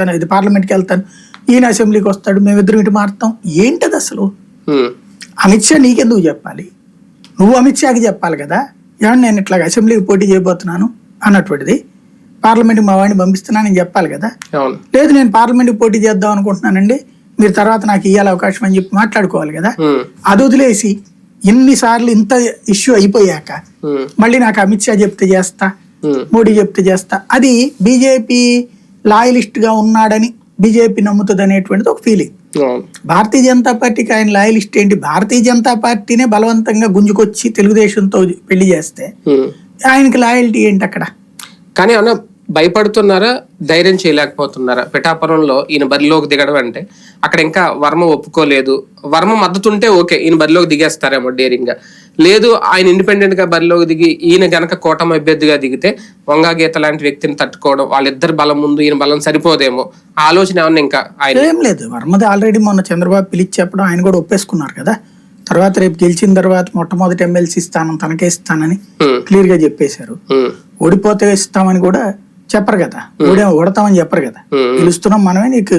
వెళ్తాను ఇది పార్లమెంట్కి వెళ్తాను ఈయన అసెంబ్లీకి వస్తాడు మేమిద్దరం ఇటు మారుతాం. ఏంటది అసలు? అమిత్ షా నీకెందుకు చెప్పాలి? నువ్వు అమిత్ షాకి చెప్పాలి కదా? ఏమన్నా నేను ఇట్లా అసెంబ్లీకి పోటీ చేయబోతున్నాను అన్నటువంటిది. పార్లమెంట్కి మా వాడిని పంపిస్తున్నానని చెప్పాలి కదా? లేదు నేను పార్లమెంట్కి పోటీ చేద్దాం అనుకుంటున్నానండి. మీరు తర్వాత నాకు ఇవ్వాలి అవకాశం అని చెప్పి మాట్లాడుకోవాలి కదా? అది వదిలేసి ఇన్నిసార్లు ఇంత ఇష్యూ అయిపోయాక మళ్ళీ నాకు అమిత్ షా చెప్తే చేస్తా మోడీ చెప్తే చేస్తా. అది బీజేపీ లాయలిస్ట్గా ఉన్నాడని బీజేపీ నమ్ముతుంది అనేటువంటిది ఒక ఫీలింగ్ భారతీయ జనతా పార్టీకి ఆయన లాయలిస్ట్ ఏంటి? భారతీయ జనతా పార్టీనే బలవంతంగా గుంజుకొచ్చి తెలుగుదేశంతో పెళ్ళి చేస్తే. ఆయనకి లాయల్టీ ఏంటి అక్కడ? కానీ అన్న భయపడుతున్నారా ధైర్యం చేయలేకపోతున్నారా? పిఠాపురంలో ఈయన బరిలోకి దిగడం అంటే అక్కడ ఇంకా వర్మ ఒప్పుకోలేదు. వర్మ మద్దతు ఉంటే ఓకే ఈయన బరిలోకి దిగేస్తారేమో డేరింగ్గా లేదు ఆయన ఇండిపెండెంట్గా బరిలోకి దిగి ఈయన గనక కూటమి అభ్యర్థిగా దిగితే వంగా గీత లాంటి వ్యక్తిని తట్టుకోవడం వాళ్ళిద్దరు బలం ముందు ఈయన బలం సరిపోదేమో? ఆలోచన ఏమన్నా ఇంకా ఆయన ఏం లేదు. వర్మది ఆల్రెడీ మొన్న చంద్రబాబు పిలిచి చెప్పడం ఆయన కూడా ఒప్పేసుకున్నారు కదా. తర్వాత రేపు గెలిచిన తర్వాత మొట్టమొదటి ఎమ్మెల్సీ స్థానం తనకే ఇస్తానని క్లియర్గా చెప్పేశారు. ఓడిపోతే ఇస్తామని కూడా చెప్పరు కదా. ఓడే ఓడతామని చెప్పరు కదా. ఉమ్, గెలుస్తున్నాం మనమే నీకు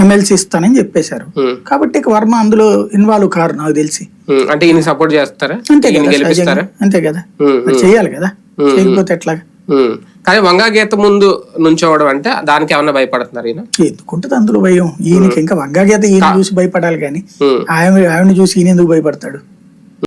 ఎమ్మెల్సీ ఇస్తానని చెప్పేశారు. కాబట్టి ఇక వర్మ అందులో ఇన్వాల్వ్ కారు నాకు తెలిసి. అంటే ఈయన సపోర్ట్ చేస్తారా? అంతే కదా. అంతే కదా. చేయాలి కదా. చేయకపోతే ఎట్లాగా. కానీ వంగా గీత ముందు నుంచోవడం అంటే దానికి ఏమన్నా భయపడుతున్నారు ఈయన? ఎందుకుంటది అందులో భయం? ఈయనకి ఇంకా వగ్గాగీత ఈయన చూసి భయపడాలి కానీ ఆయన ఆవిడని చూసి ఈయన ఎందుకు భయపడతాడు?